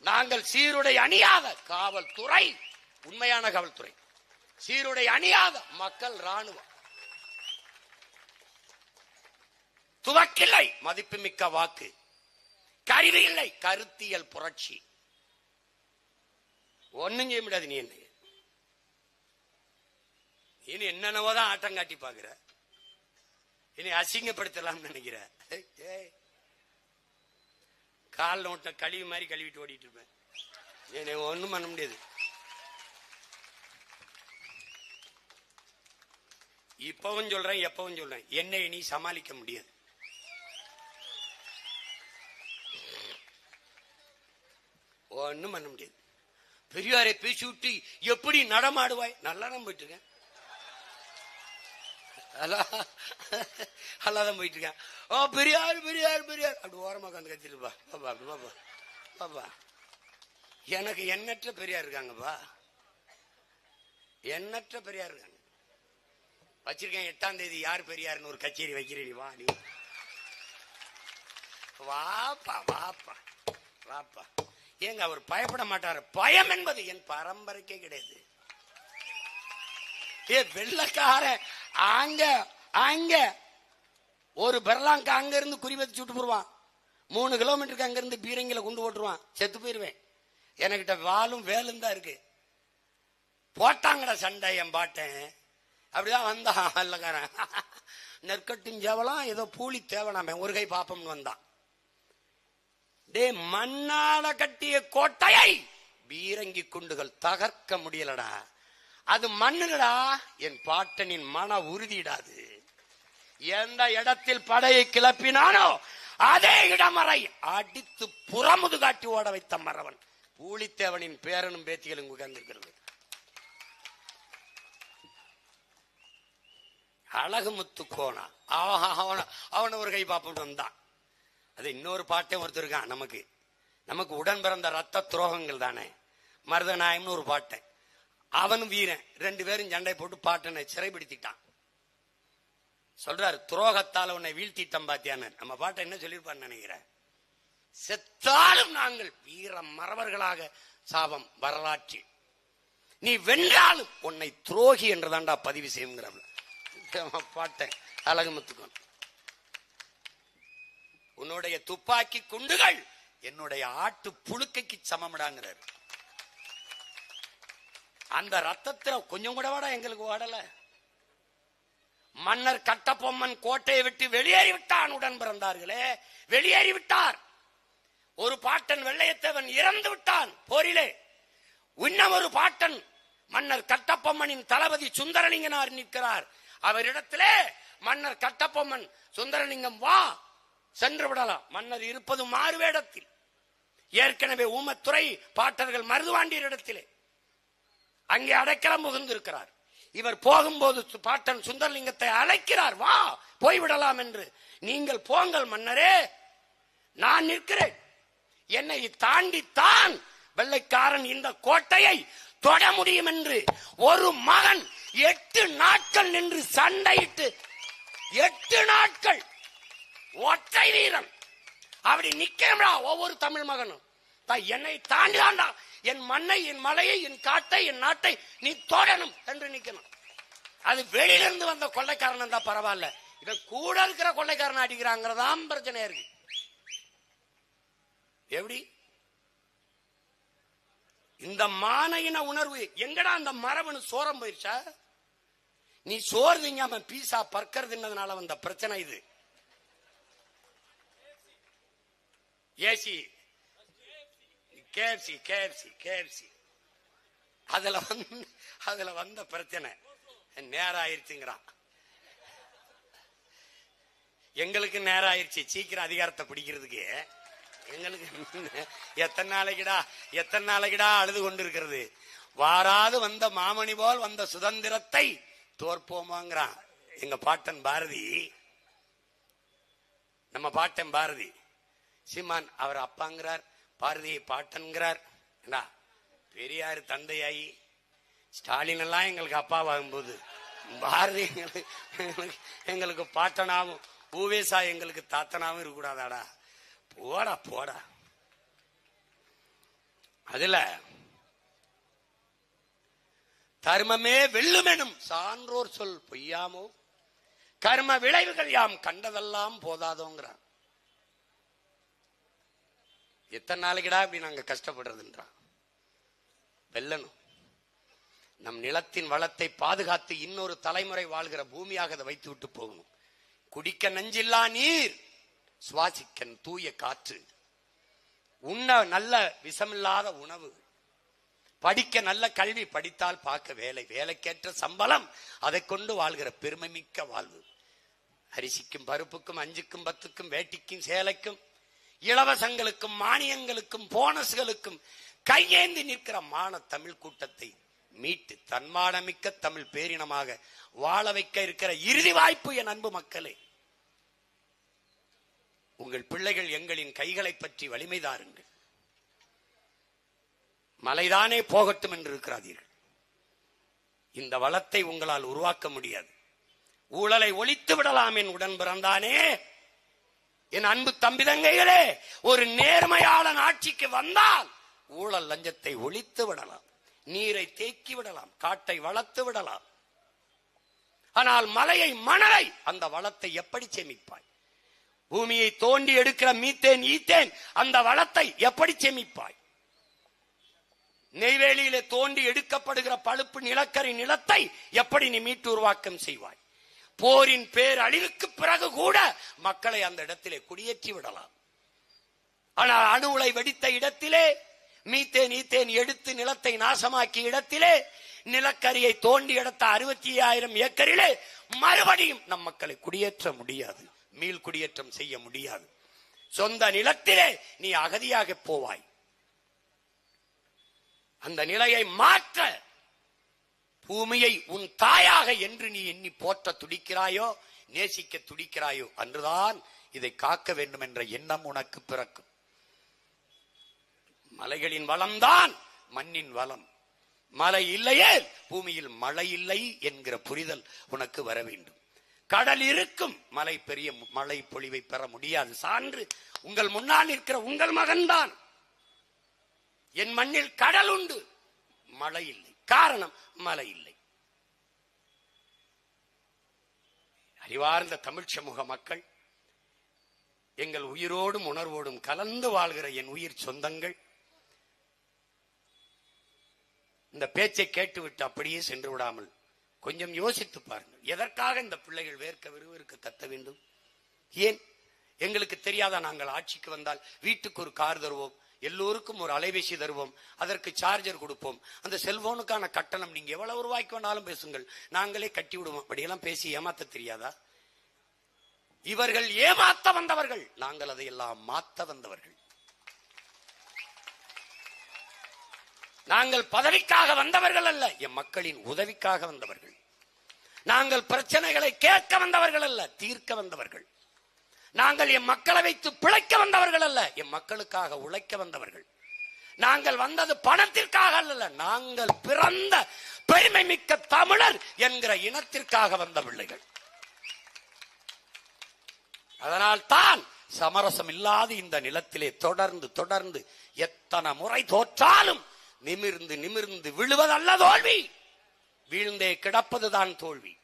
நாங்கள் சீருடை அணியாத காவல்துறை உண்மையான காவல்துறை. சீருடை அணியாத மக்கள் ராணுவம் துவக்கில்லை மதிப்புமிக்க வாக்கு. கருவி இல்லை கருத்தியல் புரட்சி. ஒன்னும் செய்ய முடியாது நீ என்ன இனி என்னென்னவோதான் ஆட்டம் காட்டி பாக்குற இனி அசிங்கப்படுத்தலாம்னு நினைக்கிற. ஏய். கால்ல விட்ட கழிவு மாதிரி கழுவிட்டு ஓடிட்டு இருப்பேன். என்னை ஒன்றும் பண்ண முடியாது. இப்பவும் சொல்றேன் எப்பவும் சொல்றேன். என்னை நீ சமாளிக்க முடியாது. ஒன்றும் பண்ண முடியாது. பெரியாரை பேசி விட்டு எப்படி நடமாடுவாய்? நல்லா தான் போயிட்டு இருக்கேன். அல்லாதான் போயிட்டு இருக்கேன். ஓ பெரியார் பெரியார் பெரியார். அப்படி ஓரமாக உட்காந்து கத்திருப்பா பாப்பா அப்படி பாப்பா. பாப்பா. எனக்கு எண்ணற்ற பெரியார் இருக்காங்கப்பா. எண்ணற்ற பெரியார் இருக்காங்க. வச்சிருக்கேன் எட்டாம் தேதி யார் பெரியார்னு ஒரு கச்சேரி வைக்கிறீ வா நீ வாப்பா வாப்பா வாப்பா. ஏங்க அவர் பயப்பட மாட்டார். பயம் என்பது என் பரம்பரைக்கே கிடையாது. ஏ வெள்ளக்காரன். அங்க அங்க. ஒரு பெர்லாங்க அங்க இருந்து குறி வச்சு விட்டு போடுவான். மூணு கிலோமீட்டருக்கு அங்க இருந்து பீரங்கில கொண்டு போட்டுருவான். செத்து போயிருவேன். எனக்கிட்ட வாலும் வேலும் தான் இருக்கு. போட்டாங்கடா சண்டை என் பாட்டேன் அப்படிதான் வந்தான் வெள்ளக்காரன். நெற்கட்டும் சேவலாம் ஏதோ பூலி தேவனாமே ஒரு கை பாப்பம்னு வந்தான். டே மண்ணால கட்டிய கோட்டையை பீரங்கி குண்டுகள் தகர்க்க முடியலடா. அது மண்ணுடா என் பாட்டனின் மன உறுதியிடாது. எந்த இடத்தில் படையை கிளப்பினானோ அதே இடமறை அடித்து புறமுது காட்டி ஓட வைத்த மறவன். பூலித்தேவனின் பேரனும் பேத்திகளும் உகந்திருக்கிறது. அழகுமுத்து கோனா அவன் அவன் ஒரு கை பாப்பம் வந்தான். அது இன்னொரு பாட்டே ஒருத்தர் இருக்கான் நமக்கு. நமக்கு உடன் பிறந்த ரத்த துரோகங்கள் தானே. மருதநாயம்னு ஒரு பாட்டை. அவனும் வீரன். ரெண்டு பேரும் சண்டை போட்டு பாட்டனை சிறைபிடித்திட்டான். சொல்றாரு துரோகத்தால உன்னை வீழ்த்திட்டம் பாத்தியான நம்ம பாட்டை என்ன சொல்லியிருப்பான்னு நினைக்கிறேன்? செத்தாலும் நாங்கள் வீர மறவர்களாக சாபம் வரலாற்றில். நீ வென்றாலும் உன்னை துரோகி என்றுதான்டா பதிவு செய்யுங்கிறவன். பாட்டேன் அழகுமுத்துக்கோன் உன்னுடைய துப்பாக்கி குண்டுகள் என்னுடைய ஆட்டு புழுக்கைக்கு சமமிடாங்கிறார். அந்த ரத்தத்துல கொஞ்சம் கூட வாடா எங்களுக்கு ஓடல மன்னர் கட்டபொம்மன் கோட்டையை விட்டு வெளியேறி விட்டான் உடன் பிறந்தார்களே வெளியேறி விட்டார். ஒரு பாட்டன் வெள்ளையத்தவன் இறந்து விட்டான் போரிலே. இன்னும் ஒரு பாட்டன் மன்னர் கட்டப்பொம்மனின் தளபதி சுந்தரலிங்கனார் நிற்கிறார். அவரிடத்திலே மன்னர் கட்டபொம்மன் சுந்தரலிங்கம் வா சென்று விடலாம். மன்னர் இருப்பது மாறுவேடத்தில். ஏற்கனவே ஊமத்துறை பாட்டர்கள் மருதுவாண்டியர் இடத்திலே. அங்கே அடைக்கலம் புகுந்திருக்கிறார் இவர் போகும்போது சு- பாட்டன் சுந்தரலிங்கத்தை அழைக்கிறார் வா போய்விடலாம் என்று. நீங்கள் போங்கள் மன்னரே நான் நிற்கிறேன். என்னை தாண்டித்தான் வெள்ளைக்காரன் இந்த கோட்டையை தொட முடியும் என்று. ஒரு மகன் எட்டு நாட்கள் நின்று சண்டையிட்டு எட்டு நாட்கள் ஒற்றை வீரன். அப்படி நிக்கிறா ஒவ்வொரு தமிழ் மகனும். என்னை என்னை தாண்டிதாண்டா. என் மண்ணை என் மலையை என் காட்டை என் நாட்டை நீ தொடணும் என்று நிக்கணும். அது வெளியிலிருந்து வந்த கொள்ளைக்காரன் இருந்தா பரவாயில்ல. இதை கூட இருக்கிற கொள்ளைக்காரன் அடிக்கிறாங்கிறதாம் பிரச்சனை இருக்கு. எப்படி? இந்த மானையின உணர்வு எங்கடா அந்த மரபணு சோரம் போயிருச்சா? நீ சோறு திங்காம பீசா பர்க்கர் தின்னதுனால வந்த பிரச்சனை இது. ஏசி. கேஎஃப்சி கேஎஃப்சி கேஎஃப்சி அதுல வந்து அதுல வந்த பிரச்சனை. நேரம் ஆயிருச்சுங்கிறான் எங்களுக்கு நேரம் ஆயிருச்சு சீக்கிரம் அதிகாரத்தை பிடிக்கிறதுக்கு. எங்களுக்கு எத்தனை நாளைக்குடா எத்தனை நாளைக்குடா அழுது கொண்டு இருக்கிறது வாராது வந்த மாமணி போல் வந்த சுதந்திரத்தை தோற்போமாங்கிறான். எங்க பாட்டன் பாரதி. நம்ம பாட்டன் பாரதி. சீமான் அவர் அப்பாங்கிறார். பாரதியை பாட்டன்கிறார். என்ன பெரியார் தந்தையாயி. ஸ்டாலின் எல்லாம் எங்களுக்கு அப்பாவாகும் போது பாரதி எங்களுக்கு எங்களுக்கு- பாட்டனாவும் ஊவேசா எங்களுக்கு தாத்தனாவும் இருக்கக்கூடாதாடா? போடா போடா. அதுல தர்மமே வெல்லுமெனும் சான்றோர் சொல் பொய்யாமோ? கர்ம விளைவுகள் யாம் கண்டதெல்லாம் போதாதோங்கிறான் எத்தனை நாளைக்குடா இப்படி நாங்கள் கஷ்டப்படுறதுன்றான். வெல்லணும். நம் நிலத்தின் வளத்தை பாதுகாத்து இன்னொரு தலைமுறை வாழ்கிற பூமியாக அதை வைத்து விட்டு போகணும். குடிக்க நஞ்சில்லா நீர் சுவாசிக்க தூய காற்று. உண்ண நல்ல விஷமில்லாத உணவு. படிக்க நல்ல கல்வி படித்தால் பார்க்க வேலை. வேலைக்கேற்ற சம்பளம் அதை கொண்டு வாழ்கிற பெருமை மிக்க வாழ்வு. அரிசிக்கும் பருப்புக்கும் அஞ்சுக்கும் பத்துக்கும் வேட்டிக்கும் சேலைக்கும் இலவசங்களுக்கும் மானியங்களுக்கும் போனஸ்களுக்கும் கையேந்தி நிற்கிற மான தமிழ் கூட்டத்தை மீட்டு தன்மானமிக்க தமிழ் பேரினமாக வாழ வைக்க இருக்கிற இறுதி வாய்ப்பு என் அன்பு மக்களே. உங்கள் பிள்ளைகள் எங்களின் கைகளை பற்றி வலிமை தாருங்கள். மலைதானே போகட்டும் என்று இருக்கிறாதீர்கள். இந்த வளத்தை உங்களால் உருவாக்க முடியாது. ஊழலை ஒழித்து விடலாம் என் உடன் பிறந்தானே. என் அன்பு தம்பிதங்கைகளே ஒரு நேர்மையாளன் ஆட்சிக்கு வந்தால் ஊழல் லஞ்சத்தை ஒழித்து விடலாம் நீரை தேக்கி விடலாம் காட்டை வளர்த்து விடலாம். ஆனால் மலையை மணலை அந்த வளத்தை எப்படி சேமிப்பாய்? பூமியை தோண்டி எடுக்கிற மீத்தேன் ஈத்தேன் அந்த வளத்தை எப்படி சேமிப்பாய்? நெய்வேலியிலே தோண்டி எடுக்கப்படுகிற பழுப்பு நிலக்கரி நிலத்தை எப்படி நீ மீட்டு உருவாக்கம் செய்வாய்? போரின் பேர் அழிவுக்கு பிறகு கூட மக்களை அந்த இடத்திலே குடியேற்றி விடலாம். ஆனால் அணு உலை வெடித்த இடத்திலே மீத்தேன் ஈத்தேன் எடுத்து நிலத்தை நாசமாக்கிய இடத்திலே நிலக்கரியை தோண்டி எடுத்த அறுபத்தி ஆயிரம் ஏக்கரிலே மறுபடியும் நம் மக்களை குடியேற்ற முடியாது. மீள் குடியேற்றம் செய்ய முடியாது. சொந்த நிலத்திலே நீ அகதியாக போவாய். அந்த நிலையை மாற்ற பூமியை உன் தாயாக என்று நீ எண்ணி போற்ற துடிக்கிறாயோ நேசிக்க துடிக்கிறாயோ அன்றுதான் இதை காக்க வேண்டும் என்ற எண்ணம் உனக்கு பிறக்கும். மலைகளின் வளம்தான் மண்ணின் வளம். மழை இல்லையே பூமியில் மழை இல்லை என்கிற புரிதல் உனக்கு வர வேண்டும். கடல் இருக்கும் மழை பெரிய மழை பொழிவை பெற முடியாது. சான்று உங்கள் முன்னால் இருக்கிற உங்கள் மகன்தான். என் மண்ணில் கடல் உண்டு மழை இல்லை. காரணம் மழை இல்லை அறிவார்ந்த தமிழ் சமூக மக்கள் எங்கள் உயிரோடும் உணர்வோடும் கலந்து வாழ்கிற என் உயிர் சொந்தங்கள் இந்த பேச்சை கேட்டுவிட்டு அப்படியே சென்று விடாமல் கொஞ்சம் யோசித்து பாருங்கள். எதற்காக இந்த பிள்ளைகள் வேர்க்க விறுவிற்கு கத்த வேண்டும்? ஏன்? எங்களுக்கு தெரியாதா நாங்கள் ஆட்சிக்கு வந்தால் வீட்டுக்கு ஒரு கார் தருவோம் எல்லோருக்கும் ஒரு அலைபேசி தருவோம். அதற்கு சார்ஜர் கொடுப்போம். அந்த செல்போனுக்கான கட்டணம் நீங்க எவ்வளவு ரூபாய்க்கு வேணாலும் பேசுங்கள். நாங்களே கட்டி விடுவோம். அப்படியெல்லாம் பேசி ஏமாத்த தெரியாதா? இவர்கள் ஏமாத்த வந்தவர்கள். நாங்கள் அதையெல்லாம் மாத்த வந்தவர்கள். நாங்கள் பதவிக்காக வந்தவர்கள் அல்ல. என் மக்களின் உதவிக்காக வந்தவர்கள். நாங்கள் பிரச்சனைகளை கேட்க வந்தவர்கள் அல்ல. தீர்க்க வந்தவர்கள். நாங்கள் என் மக்களை வைத்து பிழைக்க வந்தவர்கள் அல்ல என் மக்களுக்காக உழைக்க வந்தவர்கள். நாங்கள் வந்தது பணத்திற்காக அல்ல நாங்கள் பிறந்த பெருமை மிக்க தமிழர் என்கிற இனத்திற்காக வந்த பிள்ளைகள். அதனால் தான் சமரசம் இல்லாத இந்த நிலத்திலே தொடர்ந்து தொடர்ந்து எத்தனை முறை தோற்றாலும் நிமிர்ந்து நிமிர்ந்து விழுவதல்ல தோல்வி. வீழ்ந்தே கிடப்பதுதான் தோல்வி.